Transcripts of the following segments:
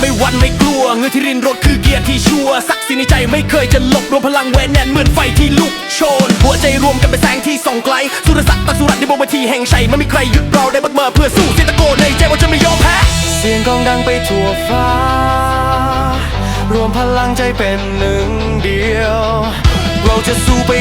ไม่หวันไม่กลัว เงือที่รินรถคือเกียร์ที่ชัวร์ศักดิ์ศรีในใจไม่เคยจะหลบรวมพลังแหวนแน่นเหมือนไฟที่ลุกโชน หัวใจรวมกันเป็นแสงที่ส่องไกล สุรศักดิ์ตักสุรัตน์ในบนเวทีแห่งชัยไม่มีใครหยุดเราได้บัดเมื่อเพื่อสู้เสียงตะโกนในใจว่าจะไม่ยอมแพ้เสียงกองดังไปทั่วฟ้า รวมพลังใจเป็นหนึ่งเดียว เราจะสู้ไป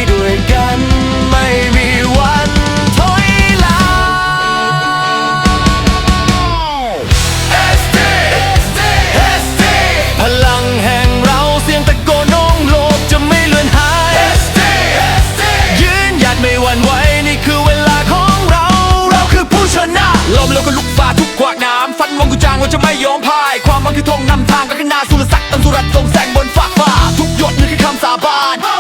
bad